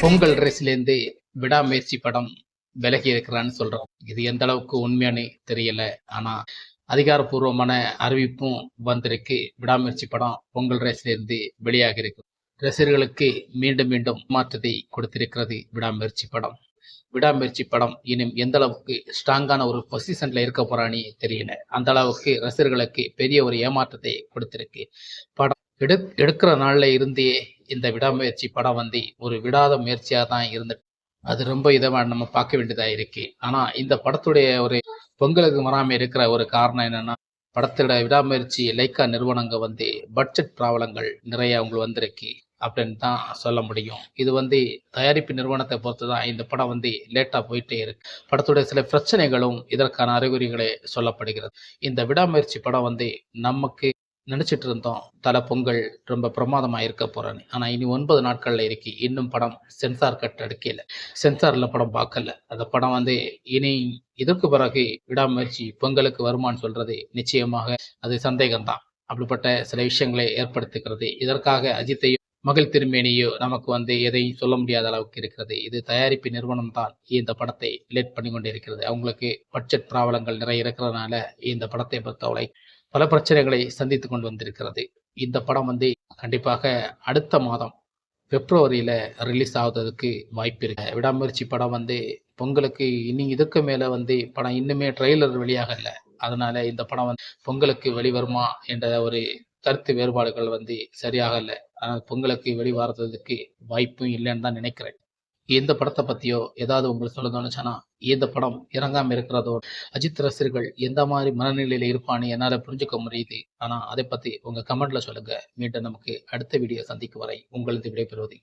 பொங்கல் ரேஸ்லேருந்து விடாமுயற்சி படம் விலகி இருக்கிறான்னு சொல்றோம். இது எந்த அளவுக்கு உண்மையானே தெரியல. ஆனா அதிகாரப்பூர்வமான அறிவிப்பும் வந்திருக்கு. விடாமுயற்சி படம் பொங்கல் ரேஸ்லேருந்து வெளியாக இருக்கு. ரசிகர்களுக்கு மீண்டும் மீண்டும் மாற்றத்தை கொடுத்திருக்கிறது விடாமுயற்சி படம். விடாமுயற்சி படம். இன்னும் எந்த அளவுக்கு ஸ்ட்ராங்கான ஒரு பொசிஷன்ல இருக்க போறான்னு தெரியல. அந்த அளவுக்கு ரசிகர்களுக்கு பெரிய ஒரு ஏமாற்றத்தை கொடுத்திருக்கு. படம் எடு எடுக்கிற நாள்ல இருந்தே இந்த விடாமுயற்சி படம் வந்து ஒரு விடாத முயற்சியாக தான் இருந்துட்டு அது ரொம்ப இதமா நம்ம பார்க்க வேண்டியதா இருக்கு. ஆனா இந்த படத்துடைய ஒரு பொங்கலுக்கு வராம இருக்கிற ஒரு காரணம் என்னன்னா படத்தோட விடாமுயற்சி லைக்கா நிறுவனங்க வந்து பட்ஜெட் ப்ராப்ளங்கள் நிறைய அவங்களுக்கு வந்திருக்கு. அப்படின்னு தான் சொல்ல முடியும். இது வந்து தயாரிப்பு நிறுவனத்தை பொறுத்து தான் இந்த படம் வந்து லேட்டாக போயிட்டே இருக்கு. படத்துடைய சில பிரச்சனைகளும் இதற்கான அறிகுறிகளே சொல்லப்படுகிறது. இந்த விடாமுயற்சி படம் வந்து நமக்கு நினச்சிட்டு இருந்தோம் தலை பொங்கல் ரொம்ப பிரமாதமாக இருக்க போகிறேன்னு ஆனால் இனி ஒன்பது நாட்களில் இருக்கு. இன்னும் படம் சென்சார் கட் எடுக்கல. சென்சாரில் படம் பார்க்கல. அந்த படம் வந்து இனி இதற்கு பிறகு விடாமுயற்சி பொங்கலுக்கு வருமான்னு சொல்றது நிச்சயமாக அது சந்தேகம்தான். அப்படிப்பட்ட சில விஷயங்களை ஏற்படுத்துகிறது. இதற்காக அஜித்தையும் மகள் திருமேனியோ நமக்கு வந்து எதையும் சொல்ல முடியாத அளவுக்கு இருக்கிறது. இது தயாரிப்பு நிறுவனம் தான் இந்த படத்தை லேட் பண்ணி கொண்டு இருக்கிறது அவங்களுக்கு பட்ஜெட் பிராபலங்கள் நிறைய இருக்கிறதுனால இந்த படத்தை பொறுத்தவரை பல பிரச்சனைகளை சந்தித்து கொண்டு வந்திருக்கிறது. இந்த படம் வந்து கண்டிப்பாக அடுத்த மாதம் பிப்ரவரியில ரிலீஸ் ஆகுறதுக்கு வாய்ப்பு இருக்கு. விடாமுயற்சி படம் வந்து பொங்கலுக்கு இனி இதுக்கு மேல வந்து படம் இன்னுமே ட்ரெய்லர் வெளியாகல அதனால இந்த படம் வந்து பொங்கலுக்கு வெளிவருமா என்ற ஒரு கருத்து வேறுபாடுகள் வந்து சரியாகல ஆனால் பொங்கலுக்கு வெளிவரதுக்கு வாய்ப்பும் இல்லைன்னு தான் நினைக்கிறேன். எந்த படத்தை பத்தியோ ஏதாவது உங்களுக்கு சொல்ல தோணுச்சுன்னா இந்த படம் இறங்காம இருக்கிறதோ அஜித் ரசிகர்கள் எந்த மாதிரி மனநிலையில இருப்பான்னு என்னால புரிஞ்சுக்க முடியுது. ஆனா அதை பத்தி உங்க கமெண்ட்ல சொல்லுங்க. மீண்டும் நமக்கு அடுத்த வீடியோ சந்திக்கும் வரை உங்களது விடைபெறுவது